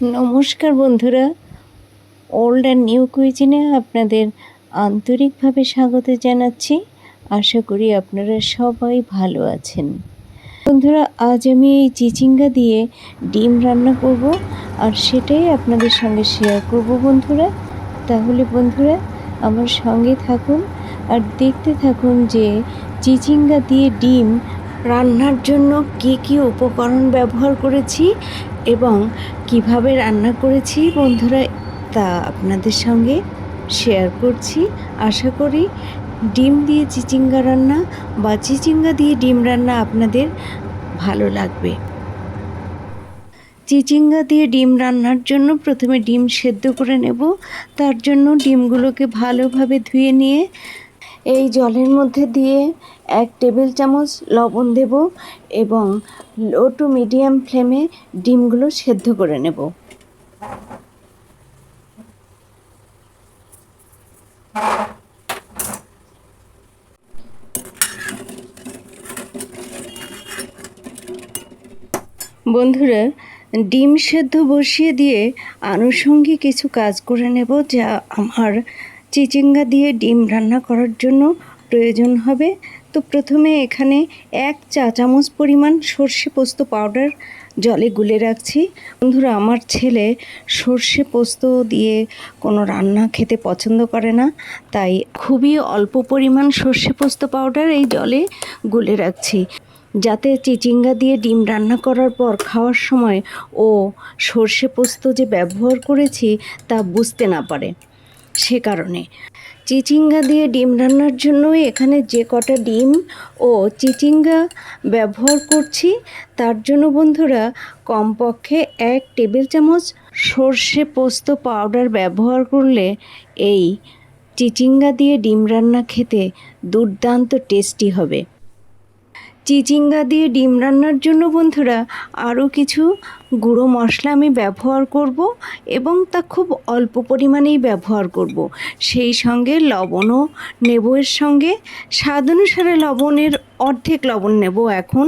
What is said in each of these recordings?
নমস্কার বন্ধুরা। Old and new কুইজিনে আপনাদের আন্তরিকভাবে স্বাগত জানাচ্ছি। আশা করি আপনারা সবাই ভালো আছেন। বন্ধুরা, আজ আমি এই চিচিঙ্গা দিয়ে ডিম রান্না করব আর সেটাই আপনাদের সঙ্গে শেয়ার করব বন্ধুরা। তাহলে বন্ধুরা, আমার সঙ্গে থাকুন আর দেখতে থাকুন যে চিচিঙ্গা দিয়ে ডিম রান্নার জন্য কি কি উপকরণ ব্যবহার করেছি এবং কীভাবে রান্না করেছি বন্ধুরা, তা আপনাদের সঙ্গে শেয়ার করছি। আশা করি ডিম দিয়ে চিচিঙ্গা রান্না বা চিচিঙ্গা দিয়ে ডিম রান্না আপনাদের ভালো লাগবে। চিচিঙ্গা দিয়ে ডিম রান্নার জন্য প্রথমে ডিম সেদ্ধ করে নেব। তার জন্য ডিমগুলোকে ভালোভাবে ধুয়ে নিয়ে এই জলের মধ্যে দিয়ে এক টেবিল চামচ লবণ দেব এবং লো টু মিডিয়াম ফ্লেমে ডিমগুলো সেদ্ধ করে নেব। বন্ধুরা, ডিম সেদ্ধ বসিয়ে দিয়ে আনুষঙ্গিক কিছু কাজ করে নেব যা আমার চিচিঙ্গা দিয়ে ডিম রান্না করার জন্য প্রয়োজন হবে। তো প্রথমে এখানে এক চা চামচ পরিমাণ সর্ষে পোস্ত পাউডার জলে গুলে রাখছি। বন্ধুরা, আমার ছেলে সর্ষে পোস্ত দিয়ে কোনো রান্না খেতে পছন্দ করে না, তাই খুবই অল্প পরিমাণ সর্ষে পোস্ত পাউডার এই জলে গুলে রাখছি। যাতে চিচিঙ্গা দিয়ে ডিম রান্না করার পর খাওয়ার সময় ও সর্ষে পোস্ত যে ব্যবহার করেছি তা বুঝতে না পারে। সে কারণে চিচিঙ্গা দিয়ে ডিম রান্নার জন্য এখানে যে কটা ডিম ও চিচিঙ্গা ব্যবহার করছি, তার জন্য বন্ধুরা কমপক্ষে এক টেবিল চামচ সর্ষে পোস্ত পাউডার ব্যবহার করলে এই চিচিঙ্গা দিয়ে ডিম রান্না খেতে দুর্দান্ত টেস্টি হবে। চিচিঙ্গা দিয়ে ডিম রান্নার জন্য বন্ধুরা, আরও কিছু গুঁড়ো মশলা আমি ব্যবহার করব এবং তা খুব অল্প পরিমাণেই ব্যবহার করব। সেই সঙ্গে লবণও নেব এর সঙ্গে। স্বাদ অনুসারে লবণের অর্ধেক লবণ নেব এখন।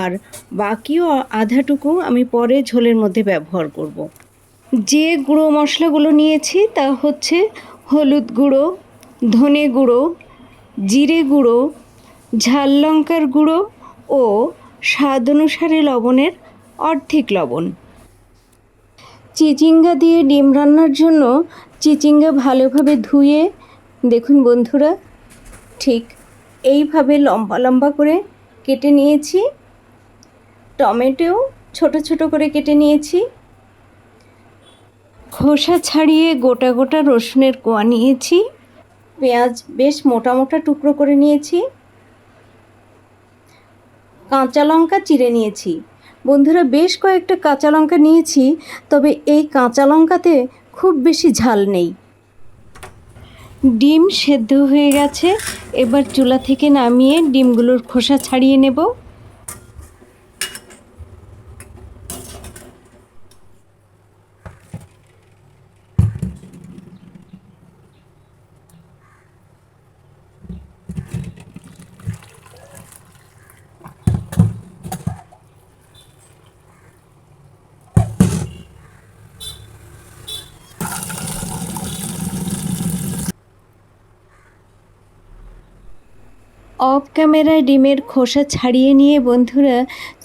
আর বাকিও আধাটুকু আমি পরে ঝোলের মধ্যে ব্যবহার করব। যে গুঁড়ো মশলাগুলো নিয়েছি তা হচ্ছে হলুদ গুঁড়ো, ধনে গুঁড়ো, জিরে গুঁড়ো ঝাল লঙ্কার গুঁড়ো ও স্বাদ অনুসারে লবণের অর্ধেক লবণ। চিচিঙ্গা দিয়ে ডিম রান্নার জন্য চিচিঙ্গা ভালোভাবে ধুয়ে, দেখুন বন্ধুরা, ঠিক এইভাবে লম্বা লম্বা করে কেটে নিয়েছি। টমেটো ছোট ছোট করে কেটে নিয়েছি। খোসা ছাড়িয়ে গোটা গোটা রসুনের কোয়া নিয়েছি। পেঁয়াজ বেশ মোটা মোটা টুকরো করে নিয়েছি। কাঁচা লঙ্কা চিড়ে নিয়েছি। বন্ধুরা, বেশ কয়েকটা কাঁচা লঙ্কা নিয়েছি, তবে এই কাঁচা লঙ্কাতে খুব বেশি ঝাল নেই। ডিম সেদ্ধ হয়ে গেছে। এবার চুলা থেকে নামিয়ে ডিমগুলোর খোসা ছাড়িয়ে নেব। অফ ক্যামেরায় ডিমের খোসা ছাড়িয়ে নিয়ে বন্ধুরা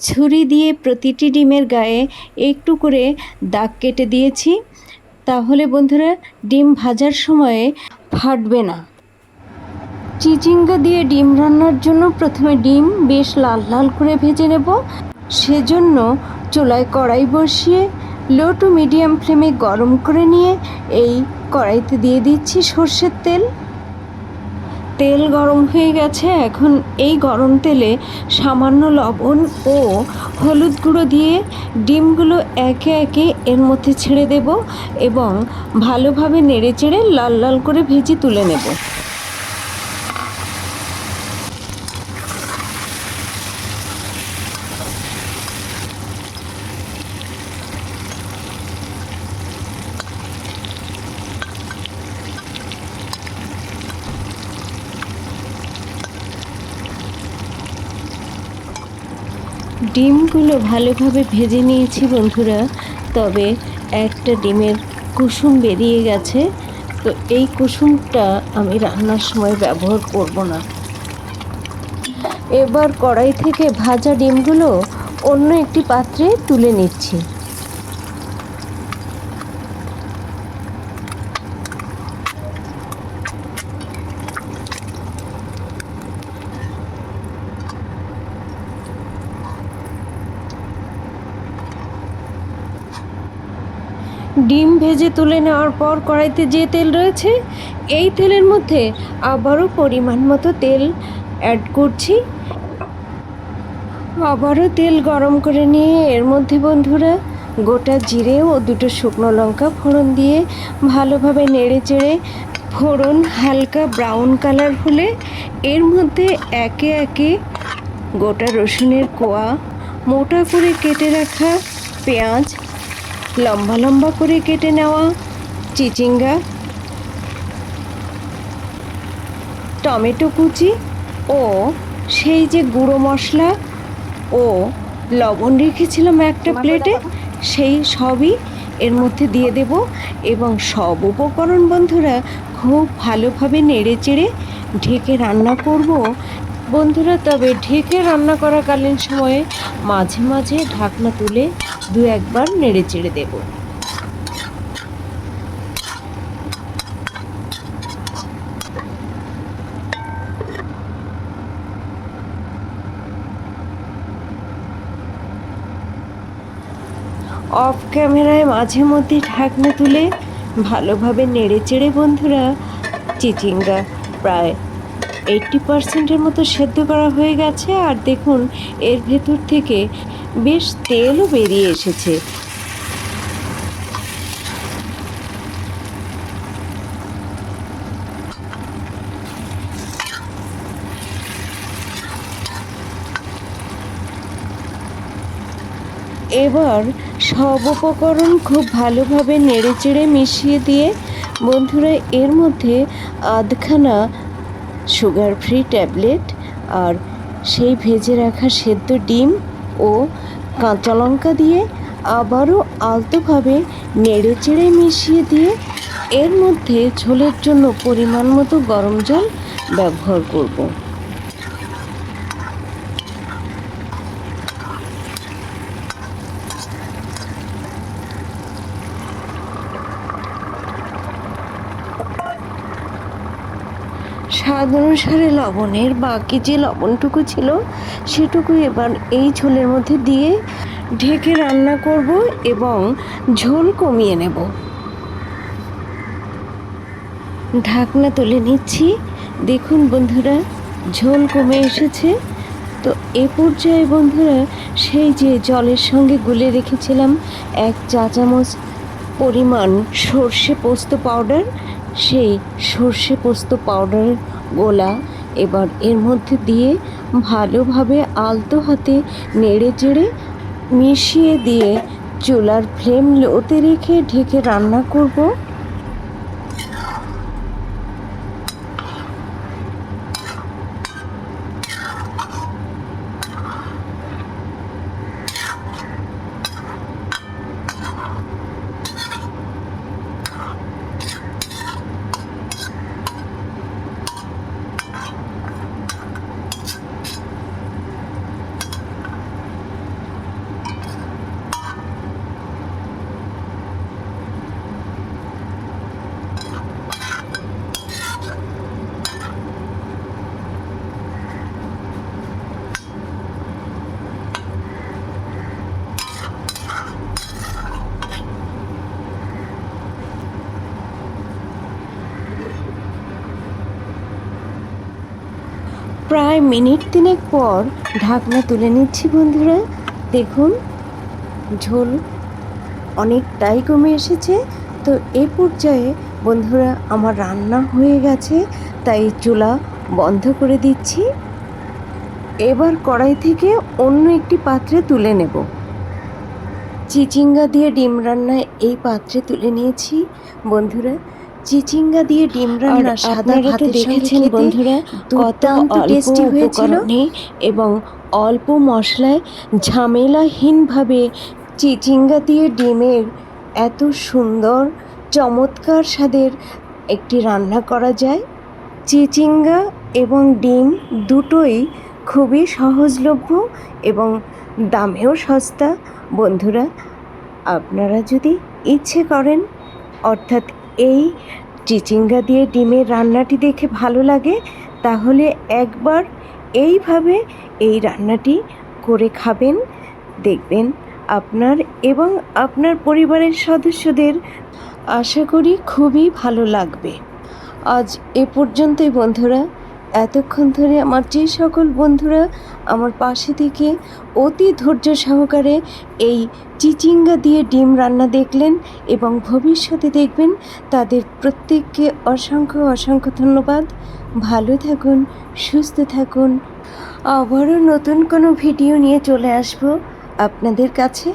ছুরি দিয়ে প্রতিটি ডিমের গায়ে একটু করে দাগ কেটে দিয়েছি। তাহলে বন্ধুরা, ডিম ভাজার সময়ে ফাটবে না। চিচিঙ্গা দিয়ে ডিম রান্নার জন্য প্রথমে ডিম বেশ লাল লাল করে ভেজে নেব। সেজন্য চুলায় কড়াই বসিয়ে লো টু মিডিয়াম ফ্লেমে গরম করে নিয়ে এই কড়াইতে দিয়ে দিচ্ছি সর্ষের তেল। তেল গরম হয়ে গেছে, এখন এই গরম তেলে সামান্য লবণ ও হলুদ গুঁড়ো দিয়ে ডিমগুলো একে একে এর মধ্যে ছেড়ে দেব এবং ভালোভাবে নেড়ে চেড়ে লাল লাল করে ভেজে তুলে নেব। ডিমগুলো ভালোভাবে ভেজে নিয়েছি বন্ধুরা। তবে একটা ডিমের কুসুম বেরিয়ে গেছে। তো এই কুসুমটা আমি রান্নার সময় ব্যবহার করব না। এবার কড়াই থেকে ভাজা ডিমগুলো অন্য একটি পাত্রে তুলে নিচ্ছি। ডিম ভেজে তুলে নেওয়ার পর কড়াইতে যে তেল রয়েছে, এই তেলের মধ্যে আবারও পরিমাণ মতো তেল অ্যাড করছি। আবারও তেল গরম করে নিয়ে এর মধ্যে বন্ধুরা গোটা জিরে ও দুটো শুকনো লঙ্কা ফোড়ন দিয়ে ভালোভাবে নেড়ে চেড়ে ফোড়ন হালকা ব্রাউন কালার হলে এর মধ্যে একে একে গোটা রসুনের কোয়া, মোটা করে কেটে রাখা পেঁয়াজ লম্বা লম্বা করে কেটে নেওয়া চিচিঙ্গা টমেটো কুচি ও সেই যে গুঁড়ো মশলা ও লবণ রেখেছিলাম একটা প্লেটে সেই সবই এর মধ্যে দিয়ে দেব এবং সব উপকরণ বন্ধুরা খুব ভালোভাবে নেড়ে চেড়ে ঢেকে রান্না করব বন্ধুরা, তবে ঢেকে রান্না করাকালীন সময়ে মাঝে মাঝে ঢাকনা তুলে দু একবার নেড়ে চেড়ে দেবো। অফ ক্যামেরায় মাঝে মধ্যে ঢাকনা তুলে ভালোভাবে নেড়ে চেড়ে বন্ধুরা, চিচিঙ্গা প্রায় এইটটি পার্সেন্টের মতো সেদ্ধ করা হয়ে গেছে আর দেখুন, এর ভেতর থেকে বেশ তেলও বেরিয়ে এসেছে। এবার সব উপকরণ খুব ভালোভাবে নেড়েচেড়ে মিশিয়ে দিয়ে, বন্ধুরা, এর মধ্যে আধখানা সুগার ফ্রি ট্যাবলেট আর সেই ভেজে রাখা সেদ্ধ ডিম ও কাঁচা লঙ্কা দিয়ে আবারও আলতোভাবে নেড়ে চেড়ে মিশিয়ে দিয়ে এর মধ্যে ঝোলের জন্য পরিমাণ মতো গরম জল ব্যবহার করব। স্বাদ অনুসারে লবণের বাকি যে লবণটুকু ছিল, সেটুকু এবার এই ঝোলের মধ্যে দিয়ে ঢেকে রান্না করব এবং ঝোল কমিয়ে নেব। ঢাকনা তুলে নিচ্ছি। দেখুন বন্ধুরা, ঝোল কমে এসেছে। তো এ পর্যায়ে বন্ধুরা, সেই যে জলের সঙ্গে গুলে রেখেছিলাম এক চা চামচ পরিমাণ সর্ষে পোস্ত পাউডার সেই সর্ষে পোস্ত পাউডার গোলা এবার এর মধ্যে দিয়ে ভালোভাবে আলতো হাতে নেড়ে চেড়ে মিশিয়ে দিয়ে চুলার ফ্লেম লোতে রেখে ঢেকে রান্না করব। প্রায় মিনিট তিনেক পর ঢাকনা তুলে নিচ্ছি বন্ধুরা। দেখুন, ঝোল অনেকটাই কমে এসেছে। তো এ পর্যায়ে বন্ধুরা, আমার রান্না হয়ে গেছে, তাই চুলা বন্ধ করে দিচ্ছি। এবার কড়াই থেকে অন্য একটি পাত্রে তুলে নেব। চিচিঙ্গা দিয়ে ডিম রান্নায় এই পাত্রে তুলে নিয়েছি। বন্ধুরা চিচিঙ্গা দিয়ে ডিম রান্না সাদা ভাতে দেখেছেন বন্ধুরা কত টেস্টি হয়েছিল। এবং অল্প মশলায় ঝামেলাহীনভাবে চিচিঙ্গা দিয়ে ডিমের এত সুন্দর চমৎকার স্বাদের একটি রান্না করা যায়। চিচিঙ্গা এবং ডিম দুটোই খুবই সহজলভ্য এবং দামেও সস্তা। বন্ধুরা আপনারা যদি ইচ্ছে করেন অর্থাৎ এই চিচিঙ্গা দিয়ে ডিমের রান্নাটি দেখে ভালো লাগে, তাহলে একবার এইভাবে এই রান্নাটি করে খাবেন, দেখবেন আপনার এবং আপনার পরিবারের সদস্যদের আশা করি খুবই ভালো লাগবে। আজ এ পর্যন্তই বন্ধুরা। এতক্ষণ ধরে আমার যে সকল বন্ধুরা আমার পাশে থেকে অতি ধৈর্য সহকারে এই চিচিঙ্গা দিয়ে ডিম রান্না দেখলেন এবং ভবিষ্যতে দেখবেন তাদের প্রত্যেককে অসংখ্য অসংখ্য ধন্যবাদ। ভালো থাকুন, সুস্থ থাকুন। আবারও নতুন কোনো ভিডিও নিয়ে চলে আসব আপনাদের কাছে।